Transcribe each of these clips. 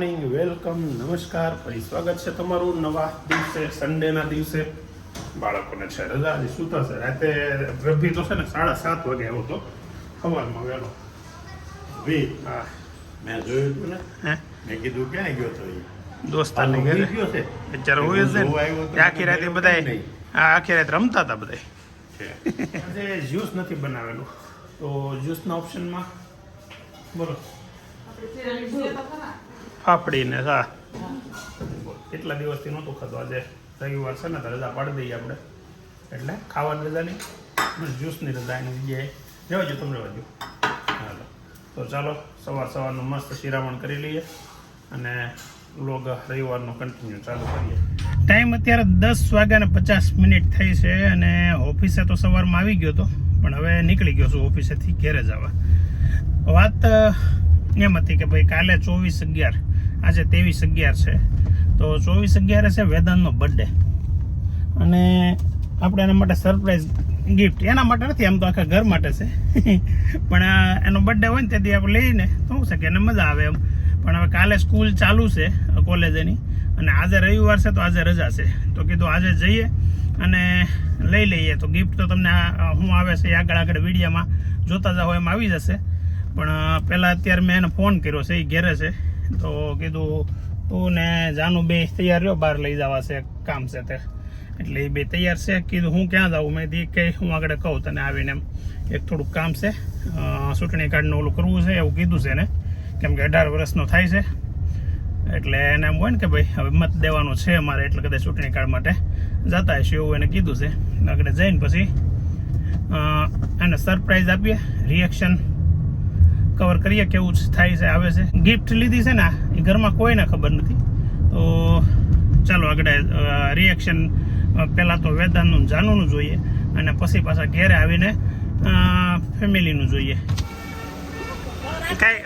Morning welcome નમસ્કાર ફરી સ્વાગત છે તમારું નવા દિવસે સન્ડેના દિવસે. બાળકોને છે રજા હજી સૂતા છે રાતે રભી તો છે ને સાડા સાત વાગે આવ્યો હતો. સવારમાં વહેલો. વી હા મેં જોયું હતું ને હે? મેં કીધું ક્યાં ગયો તો એ? દોસ્તારને ઘરે? ગયો છે. અત્યારે હોય છે આવ્યો આખી રાતે બધા બધાય નહીં. આ આખી રાત રમતા હતા બધાય. આજે જ્યુસ નથી બનાવેલું. તો જ્યુસના ઓપ્શનમાં બોલો. ફાફડી ને હા કેટલા દિવસથી નહોતું ખાતું આજે રવિવાર છે ને, તો રજા પાડી દઈએ આપણે. એટલે ખાવાની રજા નહીં જ્યુસની રજા એની જગ્યાએ. રહેવા જો તમને રહેવા હાલો. તો ચાલો, સવાર સવારનું મસ્ત શિરામણ કરી લઈએ અને લોગ રવિવારનો કન્ટિન્યુ ચાલુ કરીએ. ટાઈમ અત્યારે દસ વાગ્યા ને પચાસ મિનિટ થઈ છે અને ઓફિસે તો સવારમાં આવી ગયો હતો પણ હવે નીકળી ગયો છું ઓફિસેથી ઘેરે જવા વાત એમ હતી કે ભાઈ કાલે ચોવીસ અગિયાર. આજે ત્રેવીસ અગિયાર છે. તો ચોવીસ અગિયારે છે વેદાંતનો બર્થડે અને આપણે એના માટે સરપ્રાઈઝ ગિફ્ટ એના માટે નથી, આમ તો આખા ઘર માટે છે. પણ એનો બર્થડે હોય ને તેથી આપણે લઈને તો શું છે કે એને મજા આવે એમ. પણ હવે કાલે સ્કૂલ ચાલુ છે કોલેજની અને આજે રવિવાર છે તો આજે રજા છે. તો કીધું આજે જઈએ અને લઈ લઈએ. તો ગિફ્ટ તો તમને હું આવે છે આગળ આગળ વિડીયોમાં જોતા જાઓ એમ આવી જશે. પણ પહેલાં અત્યારે મેં એને ફોન કર્યો છે, એ ઘેરે છે. તો કીધું, તું ને જાનું બે તૈયાર રહ્યો બહાર લઈ જવા છે, કામ છે તે. એટલે એ બે તૈયાર છે, કીધું, હું ક્યાં જાઉં? મેં દી કે હું આગળ કહું તને આવીને એમ. એક થોડુંક કામ છે ચૂંટણી કાર્ડનું ઓલું કરવું છે, એવું કીધું છે એને, કેમ કે અઢાર વર્ષનો થાય છે. એટલે એને એમ હોય ને કે ભાઈ, હવે મત દેવાનો છે અમારે, એટલે કદાચ ચૂંટણી કાર્ડ માટે જતા હશે એવું એને કીધું છે. આગળ જઈને પછી એને સરપ્રાઈઝ આપીએ રિએક્શન કવર કરીએ કેવું થાય છે, આવે છે. ગિફ્ટ લીધી છે ને, એ ઘરમાં કોઈને ખબર નથી. તો ચાલો આગળ રિએક્શન પહેલાં તો વેદાંતનું જાનુનું જોઈએ અને પછી પાછા ઘેરે આવીને ફેમિલીનું જોઈએ. કઈ,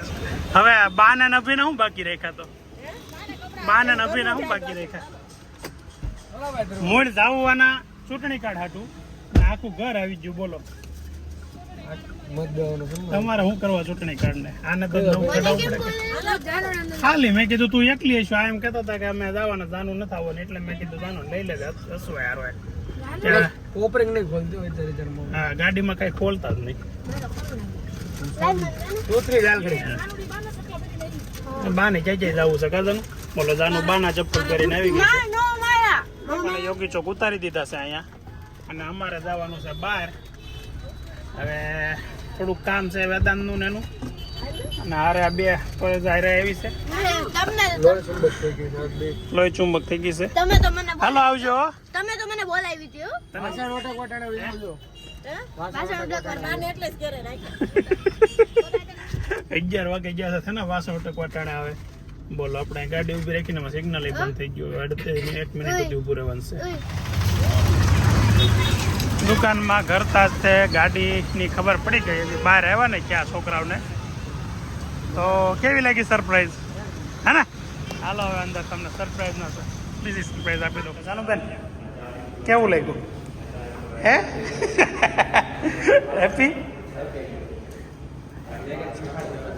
હવે બાને ને અભિને હું બાકી રાખ્યા તો? બાને ને અભિને હું બાકી રાખ્યા? મૂળ જાવવાના ચૂંટણી કાર્ડ હાટું. અને આખું ઘર આવી ગયું, બોલો. તમારે શું કરવા ચૂંટણી કાર્ડ ને આને તો ખાલી મેં કીધું તું એકલી હશું. આ એમ કેતા હતા કે અમે જવાના જાનું નથી આવવાનું. એટલે મેં કીધું જાનું લઈ લેજે. હસવા યાર હોય નહીં ખોલતી હોય ત્યારે ત્યારે હા, ગાડીમાં કઈ ખોલતા જ નહીં. ઉતરી ગાલ કરી બાને ક્યાં ક્યાં જવું છે કાદન બોલો જાનું બાના ચપ્પલ કરીને આવી ગયું યોગી ચોક ઉતારી દીધા છે અહીંયા. અને અમારે જવાનું છે બહાર. હવે થોડુંક કામ છે વેદાંતનું ને એનું. અને હારે આ બે કોઈ હારે આવી છે. લોહી ચુંબક થઈ ગઈ છે તમે તો મને હાલો આવજો તમે તો મને બોલાવી દો તમે સર ઓટા કોટાડા લઈ આવજો હે? પાછળ માને એટલે જ ઘરે રાખ્યા અગિયાર વાગે ગયા છે ને? વાસણ ટક વટાણે આવે. બોલો આપણે ગાડી ઊભી રાખીને સિગ્નલ બંધ થઈ ગયું. અડધે એક મિનિટ સુધી ઉભું રહેવાનું છે. દુકાનમાં ઘરતા જ તે ગાડીની ખબર પડી ગઈ બહાર આવ્યા ને ક્યાં છોકરાઓને. તો કેવી લાગી સરપ્રાઈઝ? હે ને? હાલો હવે અંદર તમને સરપ્રાઈઝ ના બીજી સરપ્રાઈઝ આપી દો ચાલો બેન કેવું લાગ્યું? હે? હેપી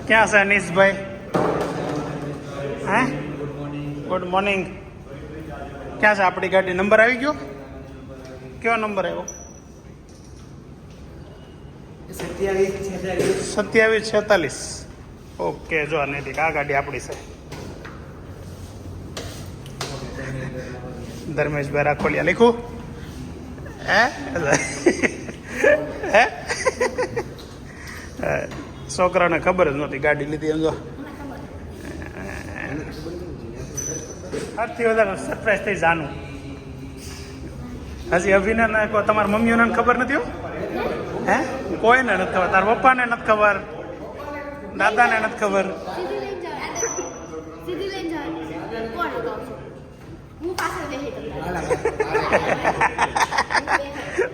ક્યાં છે અનીશભાઈ? હે? ગુડ મોર્નિંગ ક્યાં છે આપણી ગાડી? નંબર આવી ગયો? કયો નંબર આવ્યો? સત્યાવીસ, છેતાલીસ. ઓકે, જો નૈતિક આ ગાડી આપણી છે. ધર્મેશભાઈ રાખોલિયા લીખું હે? છોકરાને ખબર જ નહોતી ગાડી લીધી એમ જો. સૌથી વધારે સરપ્રાઈઝ થઈ જાનું. હજી અભિનય તમારા મમ્મીઓને ખબર નથી હે? કોઈને નથી ખબર. તારા પપ્પાને નથી ખબર. દાદાને નથી ખબર.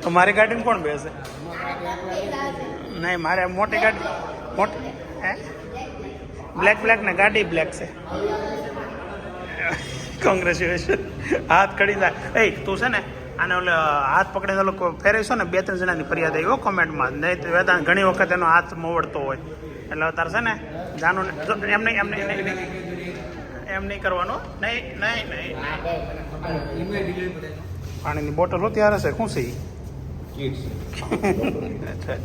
તો મારી ગાડીમાં કોણ બેસે? નહીં મારે મોટી ગાડી મોટી હે? બ્લેક બ્લેક ને ગાડી બ્લેક છે. કોંગ્રેચ્યુલેશન. હાથ કડી જાય એ તું છે ને આને ઓલે હાથ પકડીને લોકો ફેરવીશો ને બે ત્રણ જણાની ફરિયાદ આવી. કોમેન્ટમાં. નહીં તો વેદાંત ઘણી વખત એનો હાથ મોવડતો હોય. એટલે અત્યારે છે ને જાનું જો એમને એમને એમ નહીં કરવાનું. નહીં નહીં નહીં પાણીની બોટલ હોતી હારે છે? શું છે? અચ્છા.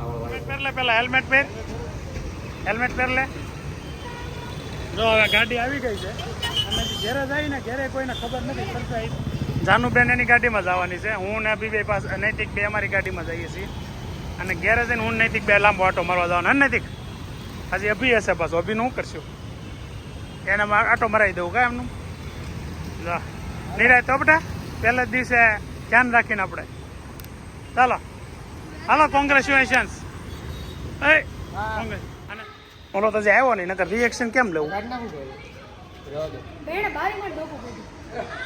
હેલ્મેટ પહેર લે પેલા હેલ્મેટ પહેર. હેલ્મેટ પહેર લે. જો હવે ગાડી આવી ગઈ છે. અમે ઘેરે ને ઘેરે કોઈને ખબર નથી સરપ્રાઈઝ જાનુબેન એની ગાડીમાં જવાની છે. હું ને અભિભાઈ પાસે નૈતિક બે અમારી ગાડીમાં જઈએ છીએ. અને ઘેરે જઈને હું નૈતિક બે લાંબો આટો મારવા જવાનો. નૈતિક? હજી અભી હશે પાછું. અભીનું હું કરશું? એને આટો મરાવી દઉં કા એમનું? નિરાય તો બેટા. પહેલા જ દિવસે ધ્યાન રાખીને આપણે. ચાલો. હાલો કોંગ્રેચ્યુલેશન્સ એ કોંગ્રેસ ઓલો તો જે આવ્યો નહીં નકર રિએક્શન કેમ લેવું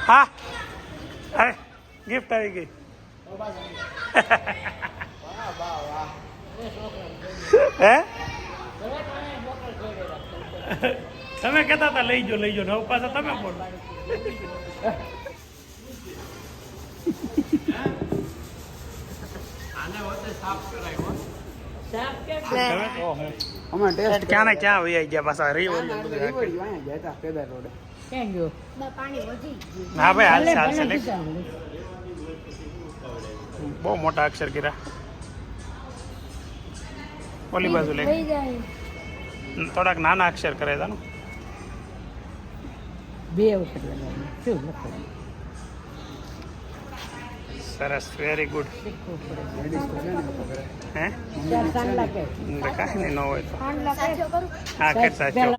હા. અરે ગિફ્ટ આવી ગઈ. હે? તમે કહેતા હતા લઈ જો લઈ જો ને હવે પાછા તમે બોલો. ઓહો. અમાર ટેસ્ટ ક્યાં ને ક્યાં હોય ગયા પાછા રાખી. રીવડી વાયા ગયા હતા પેદા રોડે બા પાણી વધી ગયું હા ભાઈ હાલ હાલશે લે બહુ મોટા અક્ષર કર્યા ઓલી બાજુ લે થોડાક નાના અક્ષર કરે ને બે વખત લગાવ્યું શું લખવાનું સરસ વેરી ગુડ હે? કાંઈ ન હોય તો. હા કે સાચો.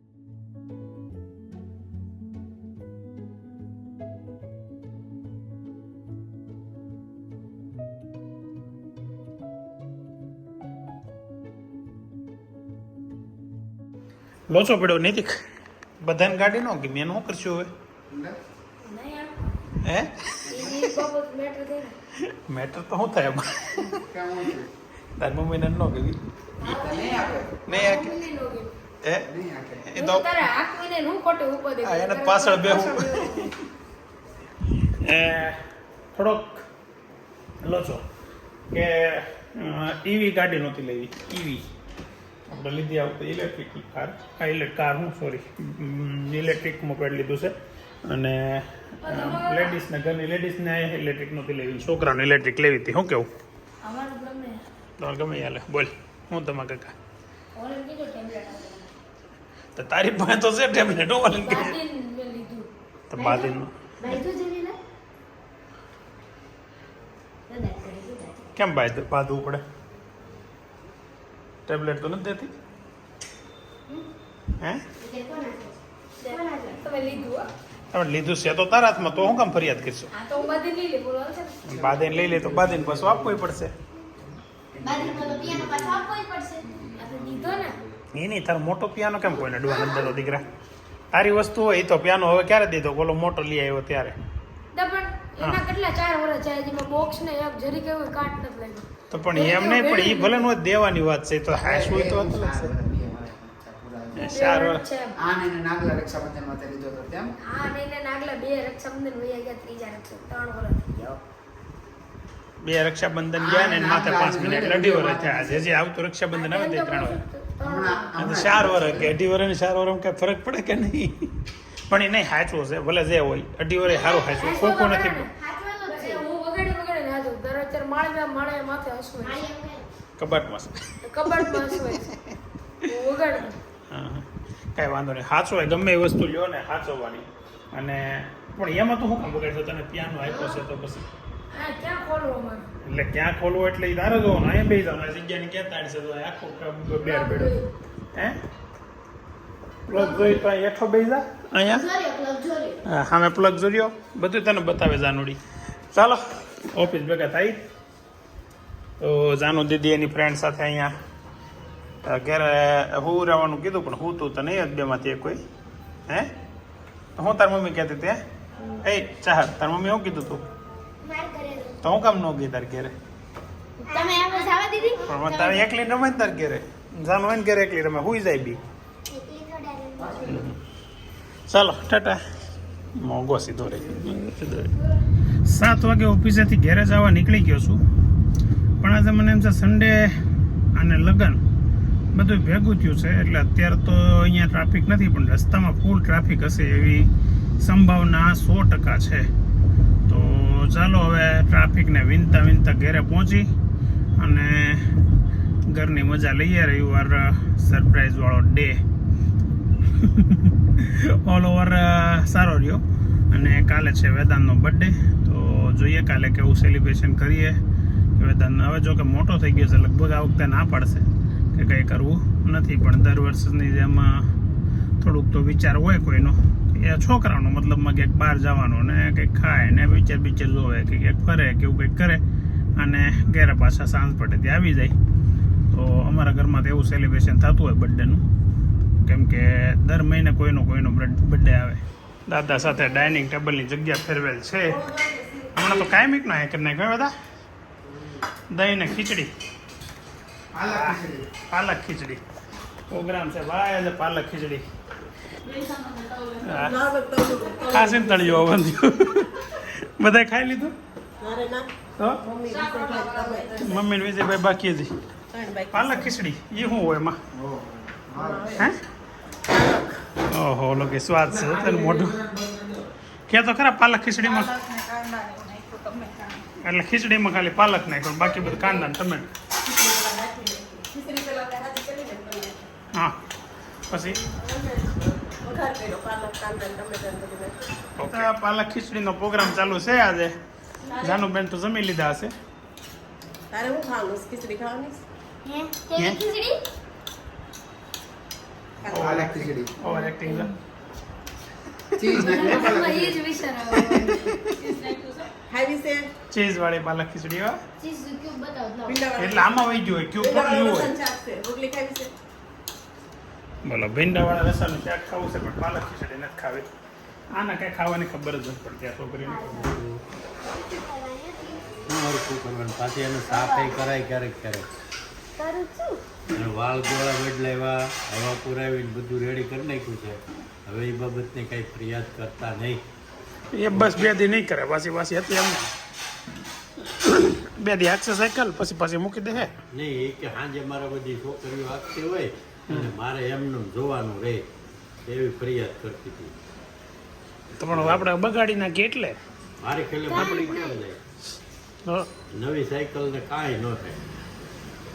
લોચો પડ્યો નૈતિક? બધાને ગાડી નો ગમી એનું શું કરશું હવે? હે? મેટર તો શું થાય એમાં? તાર મમ્મીને ન નહીં આ નો ગયું. હે એ તો એને પાછળ બેહવું. એ થોડોક લોચો કે ઈવી ગાડી નહોતી લેવી. ઈવી આપણે લીધી આ ઇલેક્ટ્રિક કાર આ ઇલેક્ટ્રિક કાર હું સોરી ઇલેક્ટ્રિક મોપેડ લીધું છે. અને લેડીઝને ઘરની લેડીઝને ઇલેક્ટ્રિક નહોતી લેવી છોકરાને ઇલેક્ટ્રિક લેવી હતી. શું કેવું? તમારે ગમે હાલે. બોલ. હું તમારા કાકા. તો તારી પાસે તો છે ટેબ્લેટ હું વાલન કે તો બાદીનું. કેમ બાદ બાદવું પડે? ટેબ્લેટ તો નથી દેતી? હે? તમે લીધું? તમે લીધું છે. તો તારા હાથમાં તો હું કામ ફરિયાદ કરશો? હા તો હું બધી લઈ લે તો બાદીને પાછું આપવું પડશે. એ નહીં તારો મોટો પિયાનો કેમ કોઈને ડુવા નથી દેતો દીકરા? તારી વસ્તુ હોય એ તો પિયાનો હવે ક્યારે દીધો? બોલો મોટો લઈ આવ્યો ત્યારે. તો પણ એમ નહીં પણ એ ભલે નો દેવાની વાત છે. તો હાશ હોય તો અલગ ચાર વર્ષ છે નાગલા રક્ષાબંધનમાં લીધો હતો તેમ? આ ને નાગલા બે રક્ષાબંધન વયા ગયા ત્રીજા રક્ષા ત્રણ વર્ષ થઈ ગયા બે રક્ષાબંધન ગયા ને માથે પાંચ મિનિટ અઢી વર્ષ થયા. જે જે આવતું રક્ષાબંધન આવે તે ત્રણ વર્ષ આ ચાર વર્ષ કે અઢી વર્ષ ને ચાર વર્ષ કઈ ફરક પડે કે નહીં? પણ એ નહીં સાચું છે ભલે જે હોય. અઢી વર્ષ સારું સાચું ખોખું નથી કબાટમાં કબાટમાં હું. હા હા. કાંઈ વાંધો નહીં. સાચો હોય ગમે એ વસ્તુ લ્યો ને સાચવવાની અને પણ એમાં તો શું કામ બગાડશો? તને પિયાનો આપ્યો છે તો પછી. એટલે ક્યાં ખોલવો એટલે એ તારે જોવાનું. અહીંયા બેસી જવાનું આ જગ્યાની ક્યાં તાડશે તો આખો બેર બેડો હે? પ્લગ જોઈ તો એઠો હેઠો બેસી જા. અહીંયા? હા સામે પ્લગ જોડ્યો બધું તને બતાવે જાનુડી. ચાલો ઓફિસ ભેગા થાય. તો જાનુ દીદી એની ફ્રેન્ડ સાથે અહીંયા ઘરે હું રહેવાનું કીધું પણ હું તું તો નહીં જ બેમાંથી એક કોઈ હે? હું તાર મમ્મી કહેતી તે હે? એ ચાહ તાર મમ્મી શું કીધું તું? તો હું કામ ન ગઈ તાર ઘેરે? પણ તારે એકલી રમે તાર ઘેરે? જાનું હોય ને ઘેરે એકલી રમે હુઈ જાય બી. ચાલો ટાટા. મોંઘો સીધો રહી સીધો સાત વાગે ઓફિસેથી ઘેરે જવા નીકળી ગયો છું. પણ આજે મને એમ છે સન્ડે અને લગ્ન. બધું ભેગું થયું છે, એટલે અત્યારે તો અહીંયા ટ્રાફિક નથી, પણ રસ્તામાં ફૂલ ટ્રાફિક હશે એવી સંભાવના સો ટકા છે. તો ચાલો હવે ટ્રાફિકને વિનતા વિનતા ઘેરે પહોંચી અને ઘરની મજા લઈએ રવિવાર સરપ્રાઈઝવાળો ડે ઓલ ઓવર સારો રહ્યો. અને કાલે છે વેદાંતનો બર્થડે તો જોઈએ કાલે કેવું સેલિબ્રેશન કરીએ. વેદાંત હવે જો કે મોટો થઈ ગયો છે, લગભગ આ વખતે ના પાડશે. કે કંઈ કરવું નથી, પણ દર વર્ષની જેમ થોડુંક તો વિચાર હોય કોઈનો. એ છોકરાનો મતલબમાં ક્યાંક બહાર જવાનો ને કંઈક ખાય ને વિચાર બિચર જોવે કે ક્યાંક ફરે કે એવું કંઈક કરે અને ઘેરે પાછા સાંજ પડે આવી જાય. તો અમારા ઘરમાં તો એવું સેલિબ્રેશન થતું હોય બર્થડેનું કેમ કે દર મહિને કોઈનો કોઈનો બર્થડે આવે. દાદા સાથે ડાઇનિંગ ટેબલની જગ્યા ફેરવેલ છે. હમણાં તો કાયમિક ના હે કરી નાખ્યો બધા દહીં ને ખીચડી. પાલક ખીચડી. પ્રોગ્રામ છે ભાઈ આજે પાલક ખીચડી. ખાસી ને તળિયો બંધ્યું બધાય ખાઈ લીધું? તો? મમ્મી ને વિજયભાઈ બાકી હતી. પાલક ખીચડી એ શું હોય એમાં? હે? ઓહો ઓલો કે સ્વાદ છે તેનું મોઢું. કે તો ખરા પાલક ખીચડીમાં. એટલે ખીચડીમાં ખાલી પાલક નાખ્યો બાકી બધું કાંદા ને ટમેટું હા. પછી? ઓકે. પાલક ખીચડીનો પ્રોગ્રામ ચાલુ છે આજે. જાનુબેન તો જમી લીધા હશે. તારે હું ખાવાનું? ખીચડી ખાવાની? ખીચડી? પાલક ખીચડી. ઓવર એક્ટિંગ છે ચીઝ વાળી પાલક ખીચડી. ક્યુબ એટલે આમાં વહી ગયું હોય ક્યુ ભીંડાવાળા ખોટલું હોય. રોટલી ખાવી છે? બોલો ભીંડાવાળા રસાનું શાક ખાવું છે પણ પાલક ખીચડી નથી ખાવી. આના કાંઈ ખાવાની ખબર જ નથી પડતી આ છોકરીને. શું કરવાનું? પાછી એનું સાફે કરાય ક્યારેક ક્યારેક. અને વાળ ગોળા બદલાવ્યા હવા પુરાવીને બધું રેડી કરી નાખ્યું છે. હવે એ બાબતની કાંઈ ફરિયાદ કરતા નહીં. એ બસ બે દી નહીં કરે પાછી પાછી હતી એમને બે દી હાકશે સાયકલ પછી પાછી મૂકી દે હે. નહીં એ કે સાંજે મારા બધી છોકરીઓ આપતી હોય અને મારે એમનું જોવાનું રહે એવી ફરિયાદ કરતી હતી. તમારો પણ આપણે બગાડી નાખીએ એટલે? મારી ખેલે બાપડી ક્યાં જાય? નવી સાયકલ ને કાંઈ ન થાય.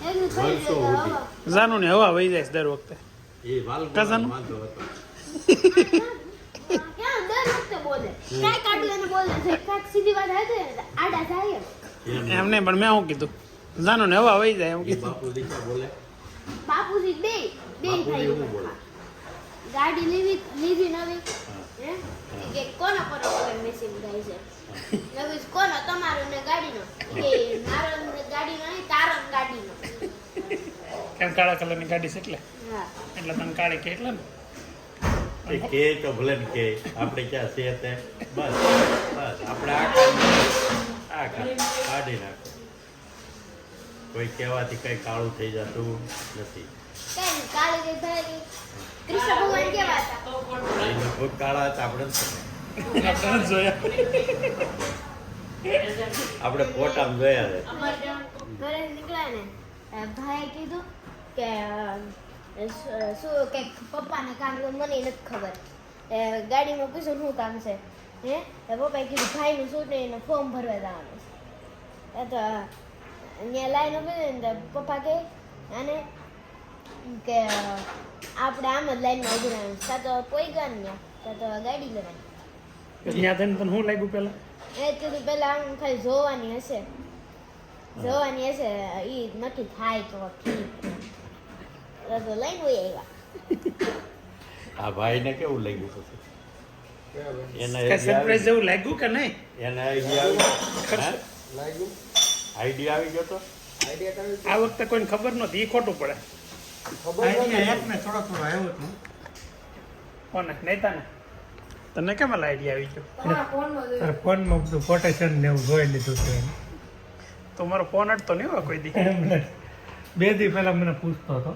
વર્ષો સુધી. હવે. જાનું ને હવા વહી જાય દર વખતે. એ વાલ કઝાનું? વાંધો હતો. ક્યાં? દર વખતે બોલે. કાંઈ કાઢું એને બોલે છે. કાંઈક સીધી વાત આવે ને આડા જાય જ. એમ. એમ નહીં પણ મેં શું કીધું? જાનું ને હવા વહી જાય એમ કીધું. બાપુ દીકરા બોલે. બાપુજી બે બે ભાઈ એવું બોલે. ગાડી લીધી લીધી નવી હે. કે કોનો કોનો કલર મેચિંગ થાય છે? નવી કોનો? તમારો ને ગાડીનો. કે મારો ને ગાડીનો નહીં તારો ને ગાડીનો. કેમ કાળા કલરની ગાડી છે એટલે? હા. એટલે તમે કાળી કે એટલે ને? કે તો ભલે ને કે આપણે ક્યાં છે તે? બસ બસ આપણે આ કામ આ કામ કાઢી નાખો. કોઈ કહેવાથી કઈ કાળું થઈ જતું નથી. ભાઈ આપણે નથી. આપણે નથી જોયા. આપણે ફોટામાં જોયા છે. ને ભાઈએ કીધું કે શું- કે પપ્પાને કામ મને નથી ખબર. એ ગાડીમાં પૂછ્યું શું કામ છે? હે? પપ્પાએ કીધું ભાઈનું શું ને એને ફોર્મ ભરવા જવાનું છે. એ તો અહીંયા લાઈન ઊભી ને પપ્પા કે અને કે આપણે આમ જ લાઈનમાં ઊભી રહેવાનું છે. કાં તો કોઈ ગયા ને ત્યાં કાં તો ગાડી લેવાની. ત્યાં થઈને તને શું લાગ્યું પેલા એ કીધું પેલા આમ ખાલી જોવાની હશે. જોવાની હશે ઈ નથી થાય તો ઠીક. તો તો લઈને હોય આવ્યા. આ ભાઈને કેવું લાગ્યું પછી? એને સરપ્રાઈઝ જેવું લાગ્યું કે નહીં? એને આવી આઈડિયા આવી ગયો તો? આ વખતે કોઈને ખબર નહોતી એ ખોટું પડે. આઈડિયા એકને થોડો થોડો આવ્યો હતો. કોને? નહીતા ને તને કેમ આઈડિયા આવી ગયો? તારા ફોનમાં બધું કોટેશન ને એવું જોઈ લીધું છે તો મારો ફોન અડતો નહીં હોય કોઈ દી? બે દી પહેલા મને પૂછતો હતો.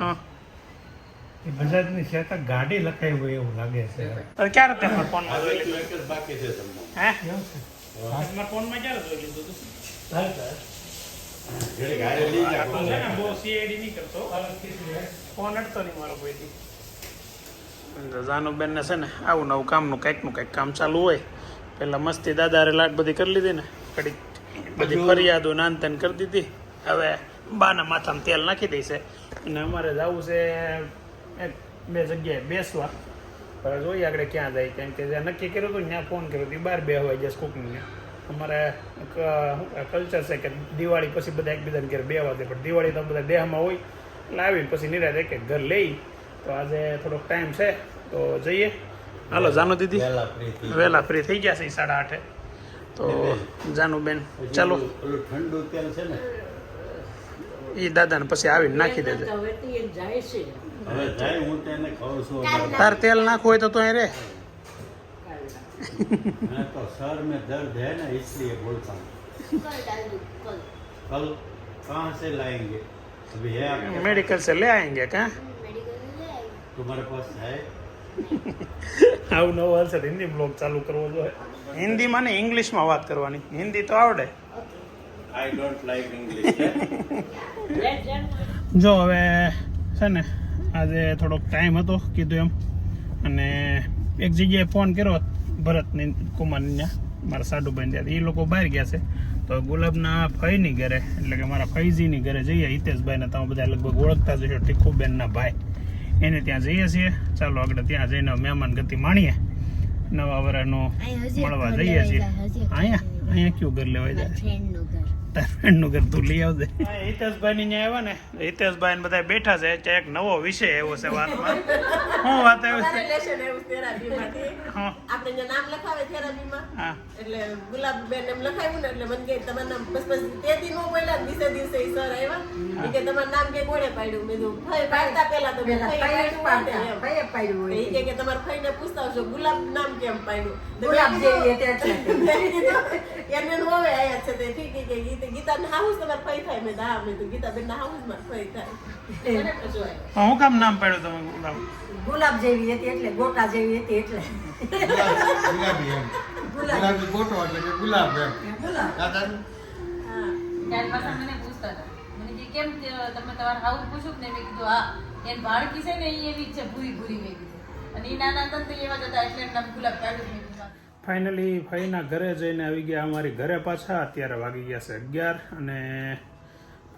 હા. કે બજાજની શેતા ગાડી લખાઈ હોય એવું લાગે છે. ક્યારે તે મારા ફોનમાં જોઈ લીધું? બાકી છે તમને. હે? મારા ફોનમાં ક્યારે જોઈ લીધું લઈ છે ને બહુ સીઆઈડી નહીં કરતો ફોન અડતો નહીં મારો કોઈથી જાનુબેન ને છે ને આવું નવું કામનું કંઈકનું કંઈક કામ ચાલુ હોય. પેલા મસ્તી દાદારે લાટ બધી કરી લીધી ને. કડીક બધી ફરિયાદો નાનતન કરી દીધી. હવે બાના માથામાં તેલ નાખી દઈ છે. અને અમારે જવું છે બે જગ્યાએ બેસવા. હવે જોઈએ આગળ ક્યાં જાય. કેમ કે જ્યાં નક્કી કર્યું હતું ત્યાં ફોન કર્યો હતી બાર બે હોય જશે કુકિંગને અમારે કલ્ચર છે કે દિવાળી પછી બધા એકબીજાને ઘરે બે વાગે પણ દિવાળી તો બધા દેહમાં હોય. એટલે આવીને પછી નિરાત એક ઘર લઈ તો આજે થોડોક ટાઈમ છે તો જઈએ. હાલો જાનુ દીદી. વહેલા વહેલા ફ્રી થઈ ગયા છે સાડા આઠે. તો જાનુ બેન ચાલો. ઠંડુ તેલ છે ને? એ દાદાને પછી આવીને નાખી દેજે. જાય છે. હવે જાય હું તેને કહું છું. અમારે તાર તેલ નાખવું હોય તો તો અહીં રે. तो सर में दर्द है ना इसलिए बोलता हूँ कल कल कहाँ से लाएंगे अभी है आपके मेडिकल से ले आएंगे क्या तुम्हारे पास है આવું નવો હશે હિન્દી બ્લોગ ચાલુ કરવો જોઈએ. હિન્દીમાં ને ઇંગ્લિશમાં વાત કરવાની. હિન્દી તો આવડે. આઈ ડોન્ટ લાઈક ઇંગ્લિશ જો હવે છે ને આજે થોડોક ટાઈમ હતો કીધું એમ. અને એક જગ્યાએ ફોન કર્યો. ભરતની કુમારની મારા સાડુભાઈ ત્યાં. એ લોકો બહાર ગયા છે. તો ગુલાબના ફઈની ઘરે એટલે કે મારા ફૈજીની ઘરે જઈએ હિતેશભાઈને તમે બધા લગભગ ઓળખતા જશો ટીકુબેનના ભાઈ. એને ત્યાં જઈએ છીએ. ચાલો આગળ ત્યાં જઈને મહેમાન ગતિ માણીએ. નવા વરાનું મળવા જઈએ છીએ. અહીંયા? અહીંયા કયું ઘર લેવાય જાય? તાર ફ્રેન્ડનું ઘર તું લઈ આવજે. હિતેશભાઈ ની આવ્યા ને હિતેશભાઈ બધા બેઠા છે. ત્યાં એક નવો વિષય આવ્યો છે વાતમાં. શું વાત આવ્યો છે? આપણે જે નામ લખાવે થેરાપીમાં હા. એટલે ગુલાબબેન એમ લખાવ્યું ને એટલે મને કે તમારું નામ બસ બસ તે દી નો બોલ્યા બીજે દિવસે ઈ સર આવ્યા. કે તમારું નામ કે કોણે પાડ્યું? મેં કીધું ભાઈ પાડતા પહેલા તો મેં ફઈ પાડ્યું હોય ને. તો ઈ કે કે તમારા ફઈને પૂછતા આવશો ગુલાબ નામ કેમ પાડ્યું? ગુલાબ જેવી મેં એને હવે આયા છે. તે ઠીક કે ગીતા ગીતાને હાઉસ તમારા ફઈ થાય. મેં હા. મેં ગીતા બેન ના હાઉસમાં ફઈ થાય હું કામ નામ પાડ્યું તમે ગુલાબ? ગુલાબ જેવી હતી એટલે ગોટા જેવી હતી એટલે. ગુલાબી એમ. ગુલાબી. ગોટો એટલે કે ગુલાબ એમ. દાદા હા. ત્યારે પાછા મને પૂછતા હતા. મને કે કેમ તમે તમારા હાઉસ પૂછ્યું ને મેં કીધું હા. એન બાળકી છે ને એવી છે ભૂરી ભૂરી મેં કીધું અને એ નાના હતા તો એવા જ હતા, એટલે એમના ગુલાબ પાડ્યું મેં ફાઇનલી ભાઈના ઘરે જઈને આવી ગયા અમારી ઘરે પાછા. અત્યારે વાગી ગયા છે અગિયાર અને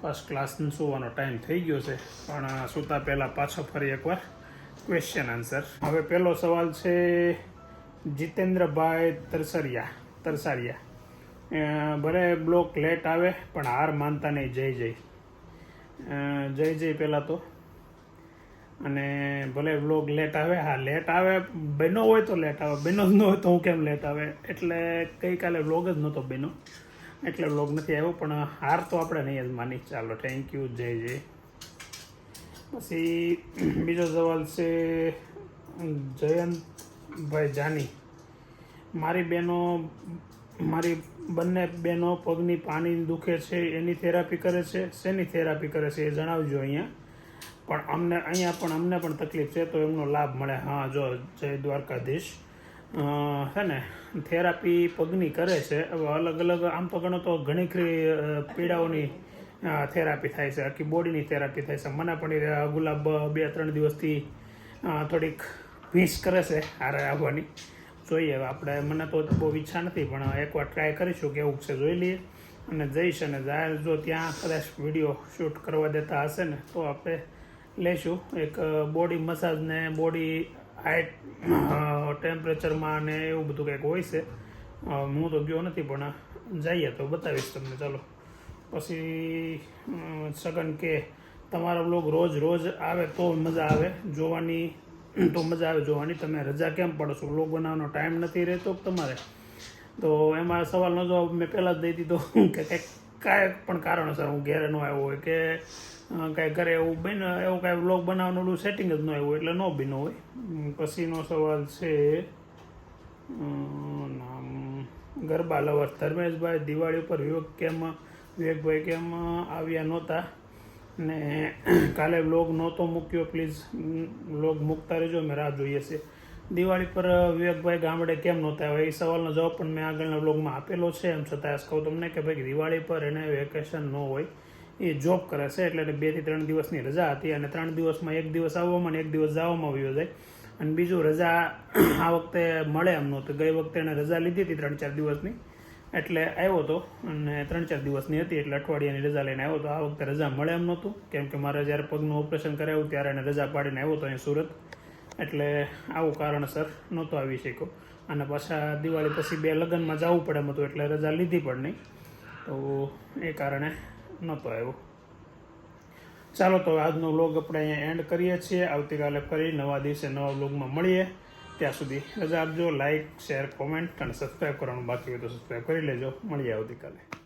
ફર્સ્ટ ક્લાસનું સુવાનો ટાઈમ થઈ ગયો છે. પણ સૂતા પહેલાં પાછો ફરી એકવાર ક્વેશ્ચન આન્સર હવે પહેલો સવાલ છે જીતેન્દ્રભાઈ તરસરિયા, તરસારિયા. ભલે બ્લોક લેટ આવે, પણ હાર માનતા નહીં. જય જય. જય જય પહેલાં તો. અને ભલે વ્લોગ લેટ આવે, હા લેટ આવે બનો હોય તો લેટ આવે બનો જ ન હોય તો હું કેમ લેટ આવે? એટલે ગઈકાલે વ્લોગ જ નહોતો બનો એટલે વ્લોગ નથી આવ્યો, પણ હાર તો આપણે નહીં જ માની. ચાલો થેન્ક યુ જય જય. પછી બીજો સવાલ છે, જયંતભાઈ જાની. મારી બહેનો, મારી બંને બહેનો પગની પાણી દુખે છે, એની થેરાપી કરે છે, શેની થેરાપી કરે છે એ જણાવજો અહીંયા. પણ અમને, અહીંયા પણ અમને પણ તકલીફ છે, તો એમનો લાભ મળે. હા, જો, જય દ્વારકાધીશ. છે ને, થેરાપી પગની કરે છે. હવે અલગ અલગ, આમ તો ગણો તો ઘણી ખરી પીડાઓની થેરાપી થાય છે. આખી બોડીની થેરાપી થાય છે. મને પણ ગુલાબ બે ત્રણ દિવસથી થોડીક ભીંસ કરે છે, હારે આવવાની. જોઈએ હવે આપણે. મને તો બહુ ઈચ્છા નથી, પણ એકવાર ટ્રાય કરીશું કેવું છે. જોઈ લઈએ. અને જઈશ અને જાહેર જો ત્યાં કદાચ વીડિયો શૂટ કરવા દેતા હશે ને, તો આપણે લઈશું એક બોડી મસાજ ને બોડી હાઈટ ટેમ્પરેચરમાં ને એવું બધું કંઈક હોય છે. હું તો ગયો નથી, પણ જઈએ તો બતાવીશ તમને. ચાલો. પછી સગન કે, તમારા બ્લોગ રોજ રોજ આવે તો મજા આવે. જોવાની, તો મજા આવે. જોવાની તમે રજા કેમ પડો છો? બ્લોગ બનાવવાનો ટાઈમ નથી રહેતો તમારે? તો એમાં સવાલનો જવાબ મેં પહેલાં જ દઈ દીધો. કે કંઈક કાંઈ પણ કારણસર હું ઘેરે ન આવ્યો હોય કે કાંઈ ઘરે એવું બન, એવું કાંઈ વ્લોગ બનાવવાનું સેટિંગ જ ન આવ્યું એટલે ન બન્યું હોય. પછીનો સવાલ છે નામ, ગરબા લવર ધર્મેશભાઈ, દિવાળી ઉપર વિવેક કેમ, વિવેકભાઈ કેમ આવ્યા નહોતા? ને કાલે વ્લોગ નહોતો મૂક્યો પ્લીઝ વ્લોગ મૂકતા રહેજો મેં રાહ જોઈએ છે. દિવાળી પર વિવેકભાઈ ગામડે કેમ નહોતા આવ્યા? એ સવાલનો જવાબ પણ મેં આગળના વ્લોગમાં આપેલો છે. એમ છતાં કહું તમને કે ભાઈ, દિવાળી પર એને વેકેશન ન હોય. એ જોબ કરે છે એટલે એને બેથી ત્રણ દિવસની રજા હતી અને ત્રણ દિવસમાં એક દિવસ આવવામાં અને એક દિવસ જવામાં આવ્યો જાય અને બીજું રજા આ વખતે મળે એમ નહોતું. ગઈ વખતે એને રજા લીધી હતી ત્રણ ચાર દિવસની. એટલે આવ્યો હતો અને ત્રણ ચાર દિવસની હતી એટલે અઠવાડિયાની રજા લઈને આવ્યો હતો આ વખતે રજા મળે એમ નહોતું. કેમ કે મારે જ્યારે પગનું ઓપરેશન કરાવ્યું ત્યારે એને રજા પાડીને આવ્યો હતો અહીં સુરત. એટલે આવું કારણસર નહોતો આવી શક્યો. અને પાછા દિવાળી પછી બે લગ્નમાં જવું પડે એમ હતું એટલે રજા લીધી પણ નહીં. તો એ કારણે નહોતો આવ્યો. ચાલો તો આજનો વ્લોગ આપણે અહીંયા એન્ડ કરીએ છીએ. આવતીકાલે ફરી નવા દિવસે નવા વ્લોગમાં મળીએ. ત્યાં સુધી રજા આપજો. લાઇક શેર કોમેન્ટ અને સબસ્ક્રાઈબ કરવાનું બાકી હોય તો સબસ્ક્રાઈબ કરી લેજો. મળીએ આવતીકાલે.